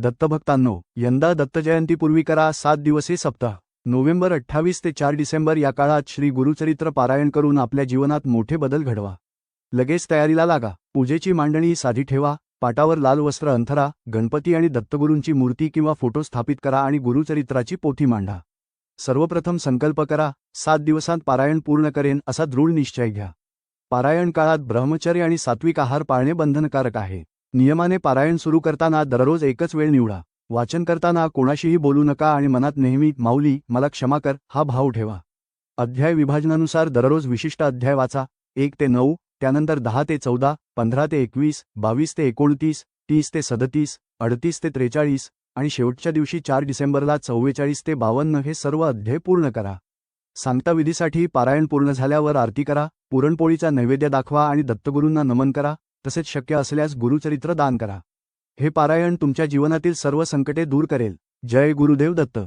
दत्तभक्तांनो यंदा दत्तजयंतीपूर्वी करा सात दिवसे सप्ताह. नोव्हेंबर अठ्ठावीस ते चार डिसेंबर या काळात श्री गुरुचरित्र पारायण करून आपल्या जीवनात मोठे बदल घडवा. लगेच तयारीला लागा. पूजेची मांडणी साधी ठेवा. पाटावर लाल वस्त्र अंथरा. गणपती आणि दत्तगुरूंची मूर्ती किंवा फोटो स्थापित करा आणि गुरुचरित्राची पोथी मांडा. सर्वप्रथम संकल्प करा सात दिवसांत पारायण पूर्ण करेन असा दृढ निश्चय घ्या. पारायण काळात ब्रह्मचर्य आणि सात्विक आहार पाळणे बंधनकारक आहे. नियमाने पारायण सुरू करताना दररोज एकच वेळ निवडा. वाचन करताना कोणाशीही बोलू नका आणि मनात नेहमी माऊली मला क्षमा कर हा भाव ठेवा. अध्याय विभाजनानुसार दररोज विशिष्ट अध्याय वाचा. एक ते नऊ त्यानंतर दहा ते चौदा पंधरा ते एकवीस बावीस ते एकोणतीस तीस ते सदतीस अडतीस ते त्रेचाळीस आणि शेवटच्या दिवशी चार डिसेंबरला चव्वेचाळीस ते बावन्न हे सर्व अध्याय पूर्ण करा. सांगता विधीसाठी पारायण पूर्ण झाल्यावर आरती करा पुरणपोळीचा नैवेद्य दाखवा आणि दत्तगुरूंना नमन करा. तसेच शक्य असल्यास गुरुचरित्र दान करा. हे पारायण तुमच्या जीवनातील सर्व संकटे दूर करेल. जय गुरुदेव दत्त.